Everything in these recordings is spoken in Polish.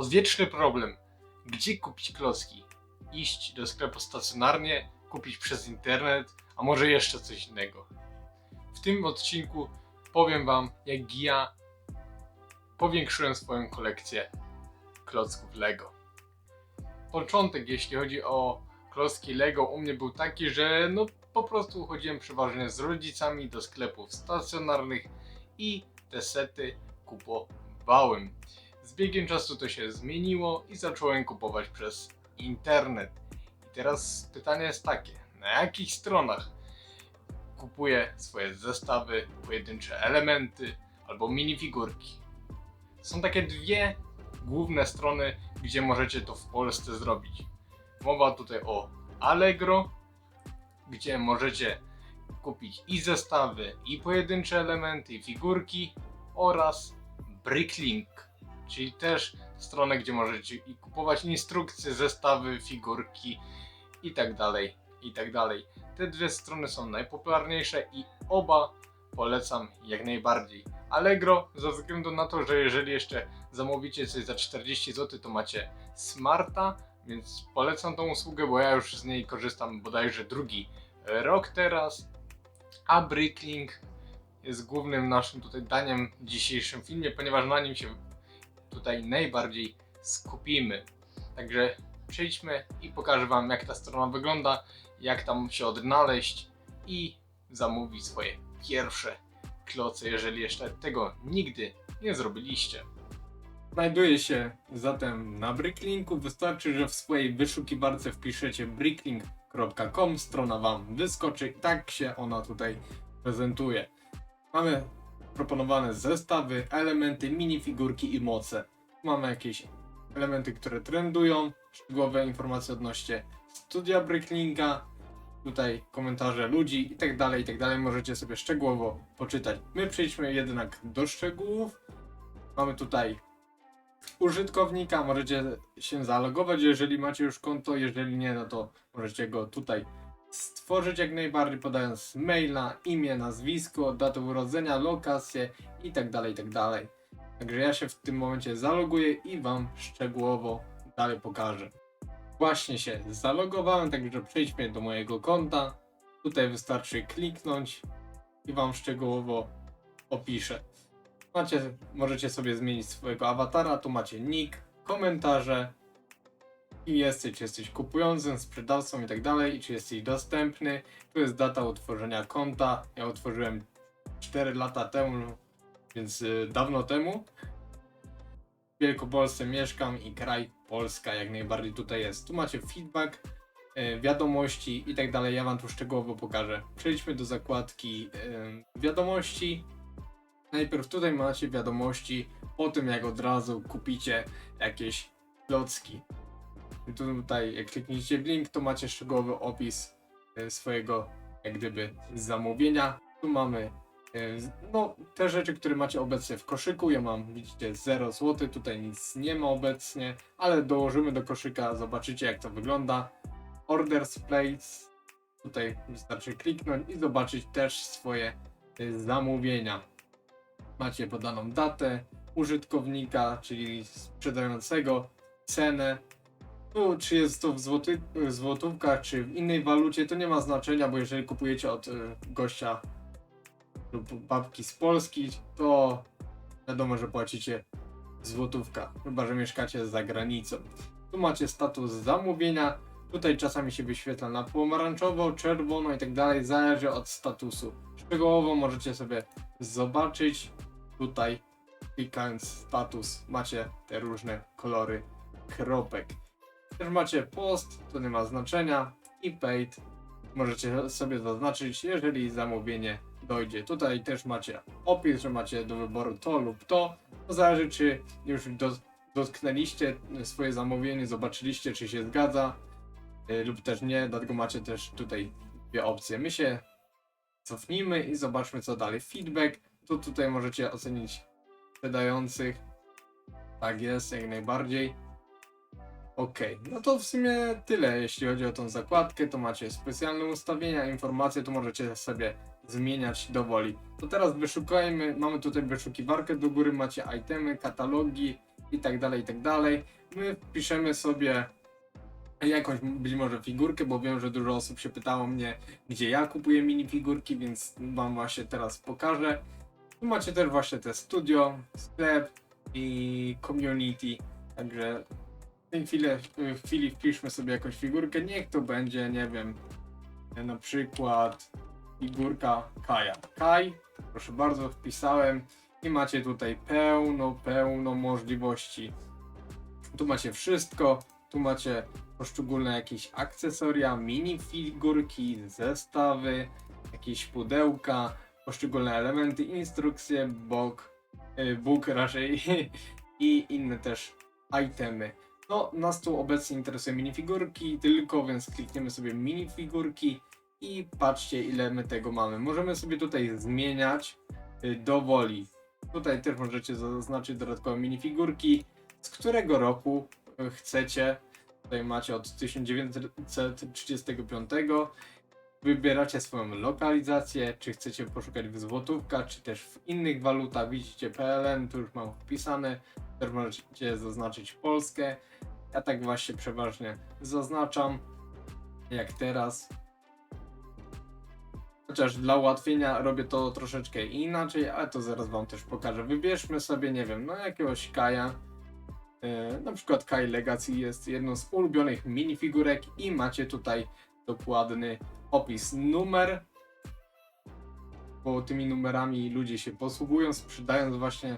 Odwieczny problem. Gdzie kupić klocki? Iść do sklepu stacjonarnie, kupić przez internet, a może jeszcze coś innego. W tym odcinku powiem Wam, jak ja powiększyłem swoją kolekcję klocków Lego. Początek, jeśli chodzi o klocki Lego, u mnie był taki, że no po prostu chodziłem przeważnie z rodzicami do sklepów stacjonarnych i te sety kupowałem. Z biegiem czasu to się zmieniło i zacząłem kupować przez internet. I teraz pytanie jest takie, na jakich stronach kupuję swoje zestawy, pojedyncze elementy albo minifigurki? Są takie dwie główne strony, gdzie możecie to w Polsce zrobić. Mowa tutaj o Allegro, gdzie możecie kupić i zestawy, i pojedyncze elementy, i figurki oraz Bricklink, czyli też stronę, gdzie możecie i kupować instrukcje, zestawy, figurki i tak dalej, i tak dalej. Te dwie strony są najpopularniejsze i oba polecam jak najbardziej. Allegro ze względu na to, że jeżeli jeszcze zamówicie coś za 40 zł, to macie Smarta, więc polecam tą usługę, bo ja już z niej korzystam bodajże drugi rok teraz. A Bricklink jest głównym naszym tutaj daniem w dzisiejszym filmie, ponieważ na nim się tutaj najbardziej skupimy. Także przejdźmy i pokażę Wam jak ta strona wygląda, jak tam się odnaleźć i zamówić swoje pierwsze kloce, jeżeli jeszcze tego nigdy nie zrobiliście. Znajduje się zatem na Bricklinku. Wystarczy, że w swojej wyszukiwarce wpiszecie bricklink.com, strona Wam wyskoczy tak się ona tutaj prezentuje. Mamy proponowane zestawy, elementy, minifigurki i moce. Mamy jakieś elementy, które trendują, szczegółowe informacje odnośnie studia Bricklinga, tutaj komentarze ludzi i tak dalej, i tak dalej. Możecie sobie szczegółowo poczytać. My przejdźmy jednak do szczegółów. Mamy tutaj użytkownika, możecie się zalogować, jeżeli macie już konto, jeżeli nie, no to możecie go tutaj stworzyć jak najbardziej, podając maila, imię, nazwisko, datę urodzenia, lokację i tak dalej, i tak. Także ja się w tym momencie zaloguję i Wam szczegółowo dalej pokażę. Właśnie się zalogowałem, także przejdźmy do mojego konta. Tutaj wystarczy kliknąć i Wam szczegółowo opiszę. Macie, możecie sobie zmienić swojego awatara, tu macie nick, komentarze, kim jesteś, czy jesteś kupującym, sprzedawcą i tak dalej, i czy jesteś dostępny. Tu jest data utworzenia konta. Ja utworzyłem 4 lata temu, więc y, dawno temu. W Wielkopolsce mieszkam i kraj Polska jak najbardziej tutaj jest. Tu macie feedback, y, wiadomości i tak dalej. Ja wam tu szczegółowo pokażę. Przejdźmy do zakładki y, wiadomości. Najpierw tutaj macie wiadomości po tym jak od razu kupicie jakieś klocki. Tutaj jak klikniecie w link, to macie szczegółowy opis e, swojego jak gdyby zamówienia. Tu mamy e, no te rzeczy, które macie obecnie w koszyku. Ja mam, widzicie, 0 zł, tutaj nic nie ma obecnie, ale dołożymy do koszyka, zobaczycie jak to wygląda. Orders place. Tutaj wystarczy kliknąć i zobaczyć też swoje e, zamówienia. Macie podaną datę użytkownika, czyli sprzedającego, cenę, tu, czy jest to w złoty, złotówkach, czy w innej walucie, to nie ma znaczenia, bo jeżeli kupujecie od y, gościa lub babki z Polski, to wiadomo, że płacicie w złotówkach, chyba że mieszkacie za granicą. Tu macie status zamówienia. Tutaj czasami się wyświetla na pomarańczowo, czerwono i tak dalej, zależy od statusu. Szczegółowo możecie sobie zobaczyć tutaj, klikając status, macie te różne kolory kropek. Też macie post, to nie ma znaczenia i paid możecie sobie zaznaczyć, jeżeli zamówienie dojdzie. Tutaj też macie opis, że macie do wyboru to lub to. To zależy, czy już do, dotknęliście swoje zamówienie, zobaczyliście, czy się zgadza y, lub też nie. Dlatego macie też tutaj dwie opcje. My się cofnijmy i zobaczmy, co dalej. Feedback. Tu tutaj możecie ocenić sprzedających. Tak jest, jak najbardziej. Okej, no to w sumie tyle, jeśli chodzi o tą zakładkę, to macie specjalne ustawienia, informacje, to możecie sobie zmieniać dowoli. To teraz wyszukajmy, mamy tutaj wyszukiwarkę, do góry macie itemy, katalogi i tak dalej, i tak dalej. My wpiszemy sobie jakąś być może figurkę, bo wiem, że dużo osób się pytało mnie, gdzie ja kupuję minifigurki, więc wam właśnie teraz pokażę. Tu macie też właśnie te studio, sklep i community, także w tej chwili, w chwili wpiszmy sobie jakąś figurkę, niech to będzie, nie wiem, na przykład figurka Kaja. Kaj, proszę bardzo, wpisałem i macie tutaj pełno, pełno możliwości. Tu macie wszystko, tu macie poszczególne jakieś akcesoria, minifigurki, zestawy, jakieś pudełka, poszczególne elementy, instrukcje, bok, y, book raczej i inne też itemy. No, nas tu obecnie interesują minifigurki tylko, więc klikniemy sobie minifigurki i patrzcie ile my tego mamy. Możemy sobie tutaj zmieniać y, do woli. Tutaj też możecie zaznaczyć dodatkowe minifigurki, z którego roku y, chcecie. Tutaj macie od 1935. Wybieracie swoją lokalizację, czy chcecie poszukać w złotówkach, czy też w innych walutach. Widzicie PLN, tu już mam wpisane. Też możecie zaznaczyć Polskę. Ja tak właśnie przeważnie zaznaczam, jak teraz. Chociaż dla ułatwienia robię to troszeczkę inaczej, ale to zaraz wam też pokażę. Wybierzmy sobie, nie wiem, no jakiegoś Kaja. Yy, na przykład Kai Legacy jest jedną z ulubionych minifigurek i macie tutaj dokładny opis. Numer, bo tymi numerami ludzie się posługują, sprzedając właśnie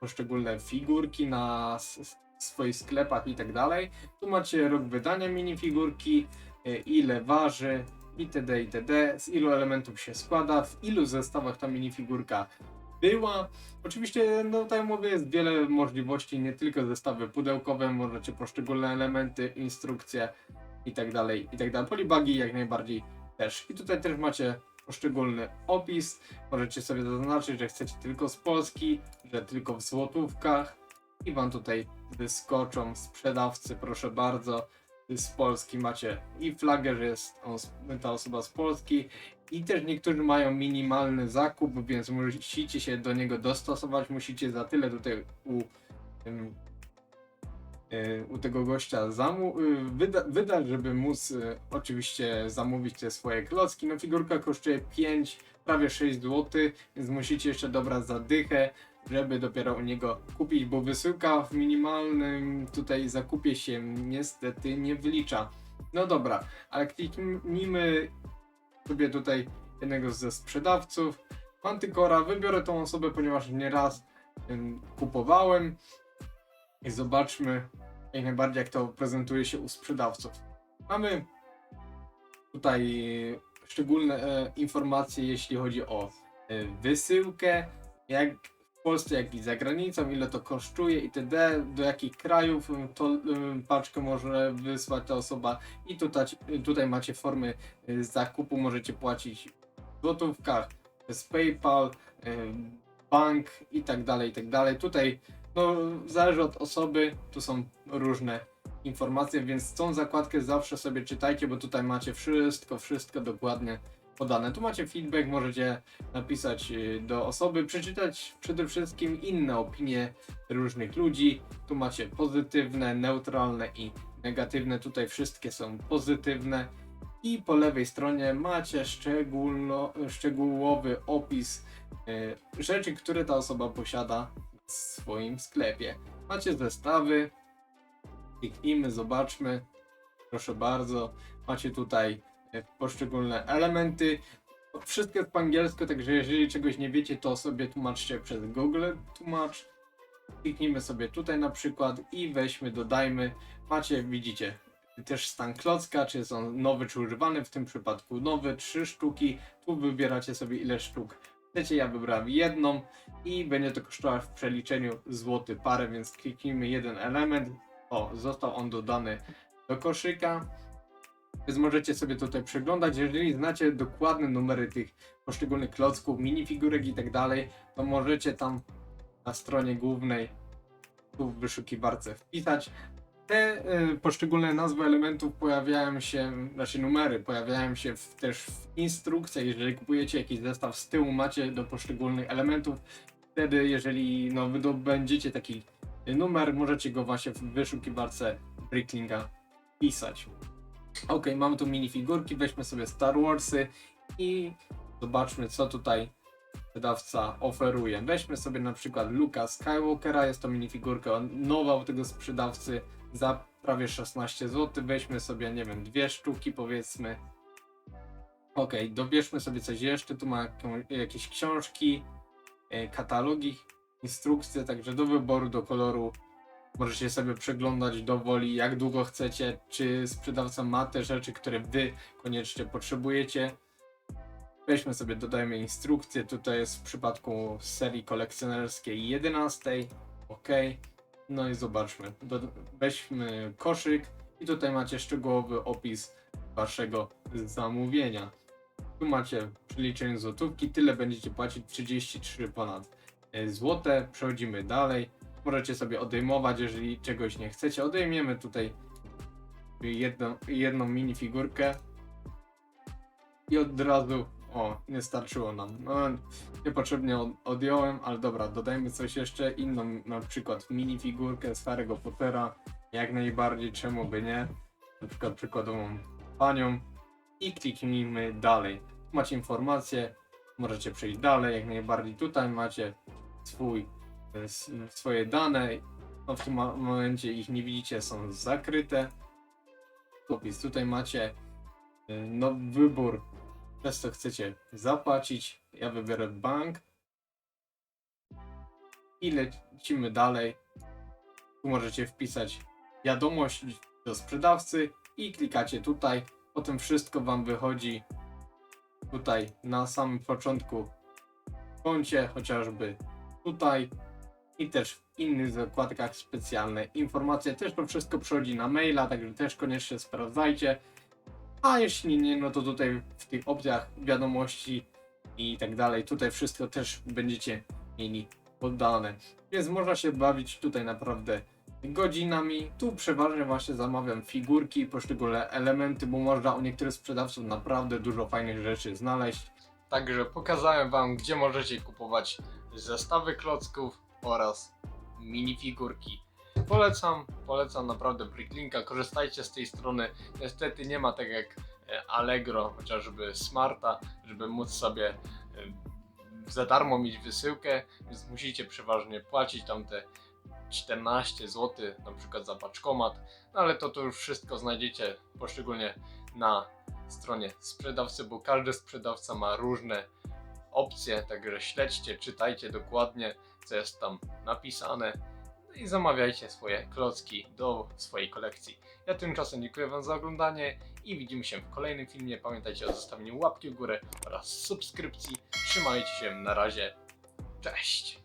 poszczególne figurki na s- swoich sklepach i tak dalej. Tu macie rok wydania minifigurki, y, ile waży, itd. itd. Z ilu elementów się składa, w ilu zestawach ta minifigurka była. Oczywiście no tutaj mówię jest wiele możliwości, nie tylko zestawy pudełkowe, możecie poszczególne elementy, instrukcje i tak dalej, i tak. Polibagi jak najbardziej też. I tutaj też macie poszczególny opis. Możecie sobie zaznaczyć, że chcecie tylko z Polski, że tylko w złotówkach i wam tutaj wyskoczą sprzedawcy, proszę bardzo. Z Polski macie i flagę, że jest on, ta osoba z Polski i też niektórzy mają minimalny zakup, więc musicie się do niego dostosować, musicie za tyle tutaj u, y, u tego gościa zamu- y, wyda- wydać, żeby móc y, oczywiście zamówić te swoje klocki. No figurka kosztuje 5, prawie 6 zł, więc musicie jeszcze dobrać zadychę, żeby dopiero u niego kupić, bo wysyłka w minimalnym tutaj zakupie się niestety nie wlicza. No dobra, ale kliknijmy sobie tutaj jednego ze sprzedawców. Mantykora, wybiorę tą osobę, ponieważ nieraz ym, kupowałem. I zobaczmy jak najbardziej jak to prezentuje się u sprzedawców. Mamy tutaj szczególne e, informacje, jeśli chodzi o e, wysyłkę, jak w Polsce, jak i za granicą, ile to kosztuje itd., do jakich krajów to paczkę może wysłać ta osoba i tutaj, tutaj macie formy y, zakupu, możecie płacić w złotówkach, z PayPal, bank i tak dalej, i tak dalej. Tutaj no, zależy od osoby, tu są różne informacje, więc tą zakładkę zawsze sobie czytajcie, bo tutaj macie wszystko, wszystko dokładnie podane. Tu macie feedback, możecie napisać y, do osoby, przeczytać przede wszystkim inne opinie różnych ludzi. Tu macie pozytywne, neutralne i negatywne. Tutaj wszystkie są pozytywne. I po lewej stronie macie szczegółowy opis y, rzeczy, które ta osoba posiada w swoim sklepie. Macie zestawy. Kliknijmy, zobaczmy. Proszę bardzo. Macie tutaj poszczególne elementy. Wszystko po angielsku, także jeżeli czegoś nie wiecie, to sobie tłumaczcie przez Google tłumacz. Kliknijmy sobie tutaj na przykład i weźmy, dodajmy. Macie, widzicie, też stan klocka, czy jest on nowy, czy używany. W tym przypadku nowy, trzy sztuki. Tu wybieracie sobie ile sztuk chcecie. Ja wybrałem jedną i będzie to kosztować w przeliczeniu złoty parę, więc kliknijmy jeden element. O, został on dodany do koszyka. Więc możecie sobie tutaj przeglądać. Jeżeli znacie dokładne numery tych poszczególnych klocków, minifigurek i tak dalej, to możecie tam na stronie głównej tu w wyszukiwarce wpisać. Te y, poszczególne nazwy elementów pojawiają się, znaczy numery pojawiają się w, też w instrukcjach. Jeżeli kupujecie jakiś zestaw z tyłu, macie do poszczególnych elementów. Wtedy, jeżeli no, wydobędziecie taki numer, możecie go właśnie w wyszukiwarce Bricklinga pisać. Ok, mamy tu minifigurki, weźmy sobie Star Warsy i zobaczmy co tutaj sprzedawca oferuje. Weźmy sobie na przykład Luka Skywalkera, jest to minifigurka nowa u tego sprzedawcy za prawie 16 zł. Weźmy sobie, nie wiem, dwie sztuki powiedzmy. Ok, dobierzmy sobie coś jeszcze. Tu ma jakieś książki, e, katalogi, instrukcje, także do wyboru, do koloru. Możecie sobie przeglądać do woli, jak długo chcecie, czy sprzedawca ma te rzeczy, które wy koniecznie potrzebujecie. Weźmy sobie, dodajmy instrukcję. Tutaj jest w przypadku serii kolekcjonerskiej 11. Ok. No i zobaczmy. Do, weźmy koszyk i tutaj macie szczegółowy opis waszego zamówienia. Tu macie przeliczenie złotówki, tyle będziecie płacić 33 ponad e, złote. Przechodzimy dalej. Możecie sobie odejmować, jeżeli czegoś nie chcecie. Odejmiemy tutaj jedną, jedną minifigurkę i od razu, o, nie starczyło nam. No, niepotrzebnie od, odjąłem, ale dobra, dodajmy coś jeszcze, inną na przykład minifigurkę z Harry'ego Pottera, jak najbardziej, czemu by nie, na przykład przykładową panią i kliknijmy dalej. Macie informacje, możecie przejść dalej, jak najbardziej tutaj macie swój, swoje dane, no w tym mo- momencie ich nie widzicie, są zakryte. Opis tutaj macie y, no, wybór, przez co chcecie zapłacić. Ja wybiorę bank i lecimy dalej. Tu możecie wpisać wiadomość do sprzedawcy i klikacie tutaj. Potem wszystko Wam wychodzi tutaj na samym początku w koncie, chociażby tutaj i też w innych zakładkach specjalne informacje. Też to wszystko przychodzi na maila, także też koniecznie sprawdzajcie. A jeśli nie, no to tutaj w tych opcjach wiadomości i tak dalej, tutaj wszystko też będziecie mieli poddane. Więc można się bawić tutaj naprawdę godzinami. Tu przeważnie właśnie zamawiam figurki, poszczególne elementy, bo można u niektórych sprzedawców naprawdę dużo fajnych rzeczy znaleźć. Także pokazałem wam, gdzie możecie kupować zestawy klocków oraz minifigurki. Polecam, polecam naprawdę Bricklinka, korzystajcie z tej strony. Niestety nie ma tak jak e, Allegro, chociażby Smarta, żeby móc sobie e, za darmo mieć wysyłkę, więc musicie przeważnie płacić tam te 14 zł na przykład za paczkomat, no ale to to już wszystko znajdziecie poszczególnie na stronie sprzedawcy, bo każdy sprzedawca ma różne opcje, także śledźcie, czytajcie dokładnie, co jest tam napisane no i zamawiajcie swoje klocki do swojej kolekcji. Ja tymczasem dziękuję Wam za oglądanie i widzimy się w kolejnym filmie. Pamiętajcie o zostawieniu łapki w górę oraz subskrypcji. Trzymajcie się, na razie, cześć!